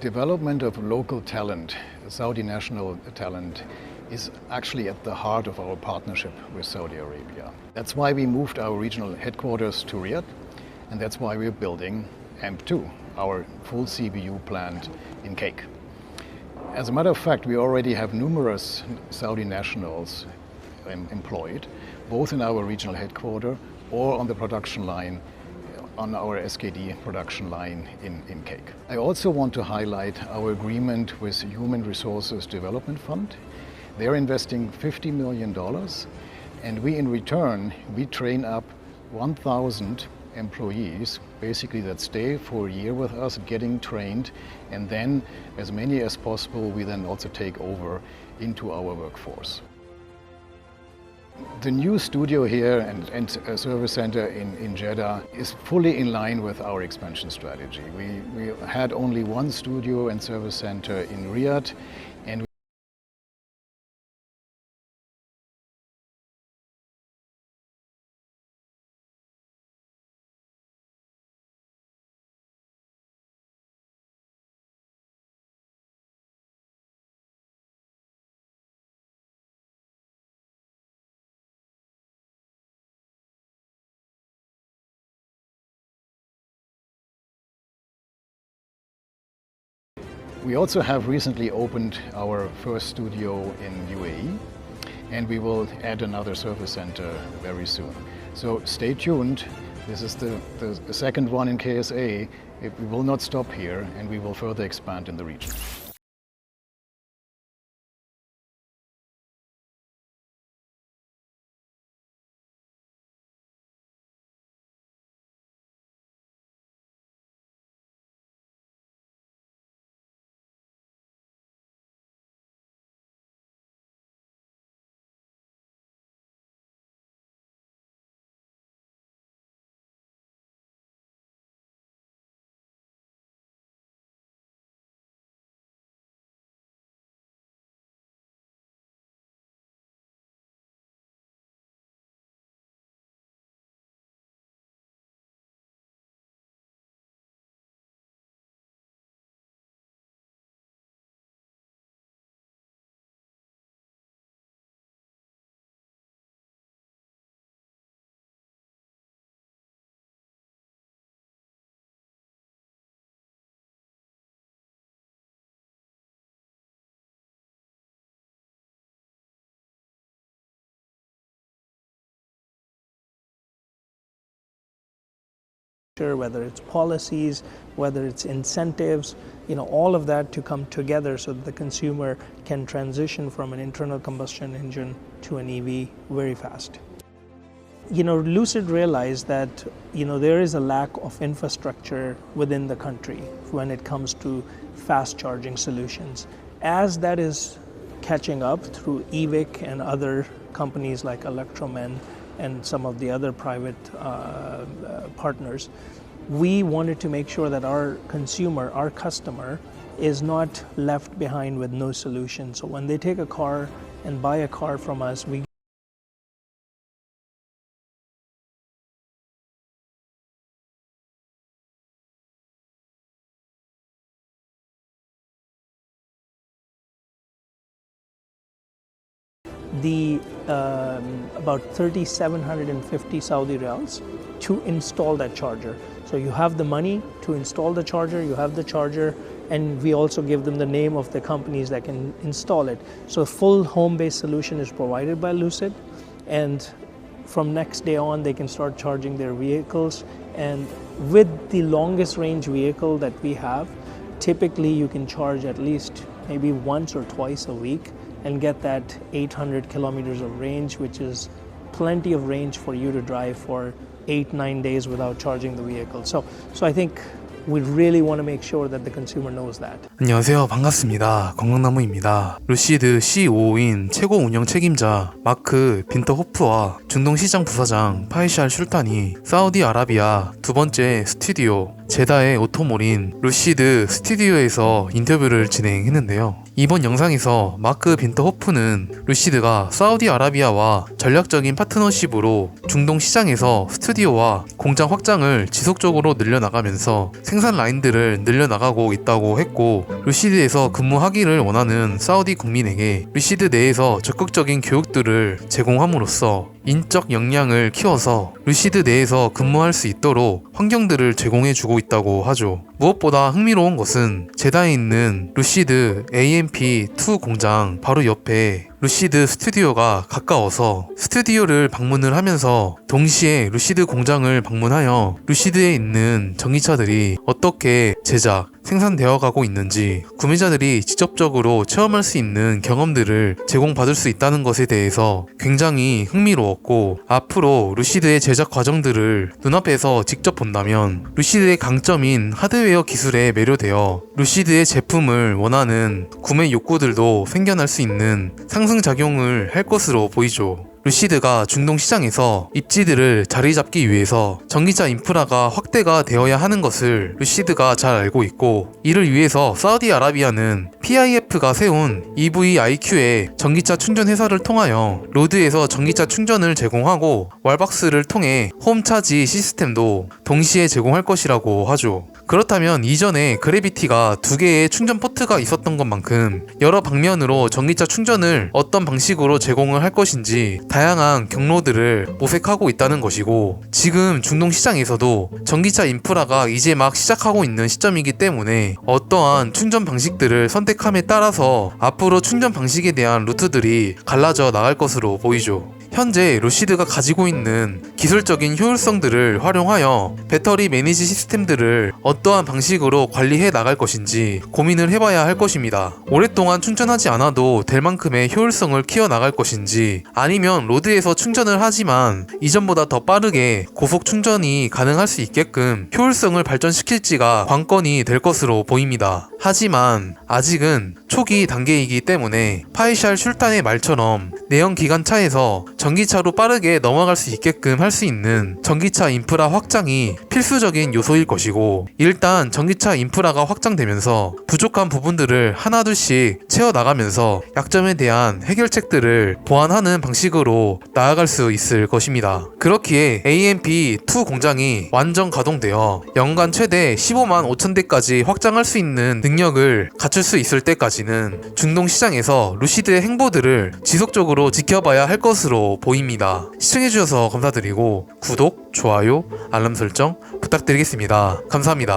Development of local talent, Saudi national talent, is actually at the heart of our partnership with Saudi Arabia. That's why we moved our regional headquarters to Riyadh, and that's why we're building AMP2, our full CBU plant in Cake. As a matter of fact, we already have numerous Saudi nationals um, employed, both in our regional headquarters or on the production line on our SKD production line in, in Cake. I also want to highlight our agreement with Human Resources Development Fund. They're investing $50 million and we in return, we train up 1,000 employees basically that stay for a year with us getting trained and then as many as possible we then also take over into our workforce. The new studio here and, and service center in, in Jeddah is fully in line with our expansion strategy. We, we had only one studio and service center in Riyadh We also have recently opened our first studio in UAE and we will add another service center very soon. So stay tuned. This is the, the, second one in KSA. It, we will not stop here and we will further expand in the region. Whether it's policies, whether it's incentives, you know, all of that to come together so that the consumer can transition from an internal combustion engine to an EV very fast. You know, Lucid realized that, you know, there is a lack of infrastructure within the country when it comes to fast charging solutions. As that is catching up through EVIC and other companies like Electromen, and some of the other private uh, uh, partners, we wanted to make sure that our consumer, our customer, is not left behind with no solution. So when they take a car and buy a car from us, we the um, about 3,750 Saudi riyals to install that charger. So you have the money to install the charger, you have the charger, and we also give them the name of the companies that can install it. So a full home-based solution is provided by Lucid, and from next day on they can start charging their vehicles. And with the longest range vehicle that we have, typically you can charge at least maybe once or twice a week and get that 800 kilometers of range, which is plenty of range for you to drive for eight, nine days without charging the vehicle. So, so I think we really want to make sure that the consumer knows that. 안녕하세요. 반갑습니다. 건강나무입니다. 루시드 CEO인 최고 운영 책임자 마크 빈터호프와 중동시장 부사장 파이샬 슐탄이 사우디아라비아 두 번째 스튜디오 제다의 오토몰인 루시드 스튜디오에서 인터뷰를 진행했는데요. 이번 영상에서 마크 빈터 호프는 루시드가 사우디아라비아와 전략적인 파트너십으로 중동 시장에서 스튜디오와 공장 확장을 지속적으로 늘려나가면서 생산 라인들을 늘려나가고 있다고 했고 루시드에서 근무하기를 원하는 사우디 국민에게 루시드 내에서 적극적인 교육들을 제공함으로써 인적 역량을 키워서 루시드 내에서 근무할 수 있도록 환경들을 제공해주고 있다고 하죠. 무엇보다 흥미로운 것은 제다에 있는 루시드 AMP2 공장 바로 옆에 루시드 스튜디오가 가까워서 스튜디오를 방문을 하면서 동시에 루시드 공장을 방문하여 루시드에 있는 전기차들이 어떻게 제작, 생산되어 가고 있는지 구매자들이 직접적으로 체험할 수 있는 경험들을 제공받을 수 있다는 것에 대해서 굉장히 흥미로웠고 앞으로 루시드의 제작 과정들을 눈앞에서 직접 본다면 루시드의 강점인 하드웨어 기술에 매료되어 루시드의 제품을 원하는 구매 욕구들도 생겨날 수 있는 상승 작용을 할 것으로 보이죠. 루시드가 중동 시장에서 입지들을 자리 잡기 위해서 전기차 인프라가 확대가 되어야 하는 것을 루시드가 잘 알고 있고 이를 위해서 사우디아라비아는 PIF가 세운 EVIQ의 전기차 충전 회사를 통하여 로드에서 전기차 충전을 제공하고 왈박스를 통해 홈 차지 시스템도 동시에 제공할 것이라고 하죠. 그렇다면 이전에 그래비티가 두 개의 충전 포트가 있었던 것만큼 여러 방면으로 전기차 충전을 어떤 방식으로 제공을 할 것인지 다양한 경로들을 모색하고 있다는 것이고 지금 중동 시장에서도 전기차 인프라가 이제 막 시작하고 있는 시점이기 때문에 어떠한 충전 방식들을 선택함에 따라서 앞으로 충전 방식에 대한 루트들이 갈라져 나갈 것으로 보이죠. 현재 루시드가 가지고 있는 기술적인 효율성들을 활용하여 배터리 매니지 시스템들을 어떠한 방식으로 관리해 나갈 것인지 고민을 해봐야 할 것입니다. 오랫동안 충전하지 않아도 될 만큼의 효율성을 키워 나갈 것인지 아니면 로드에서 충전을 하지만 이전보다 더 빠르게 고속 충전이 가능할 수 있게끔 효율성을 발전시킬지가 관건이 될 것으로 보입니다. 하지만 아직은 초기 단계이기 때문에 파이샬 슐탄의 말처럼 내연 기관 차에서 전기차로 빠르게 넘어갈 수 있게끔 할 수 있는 전기차 인프라 확장이 필수적인 요소일 것이고 일단 전기차 인프라가 확장되면서 부족한 부분들을 하나둘씩 채워나가면서 약점에 대한 해결책들을 보완하는 방식으로 나아갈 수 있을 것입니다. 그렇기에 AMP2 공장이 완전 가동되어 연간 최대 15만 5천 대까지 확장할 수 있는 능력을 갖출 수 있을 때까지는 중동 시장에서 루시드의 행보들을 지속적으로 지켜봐야 할 보입니다. 시청해주셔서 감사드리고 구독, 좋아요, 알람 설정 부탁드리겠습니다. 감사합니다.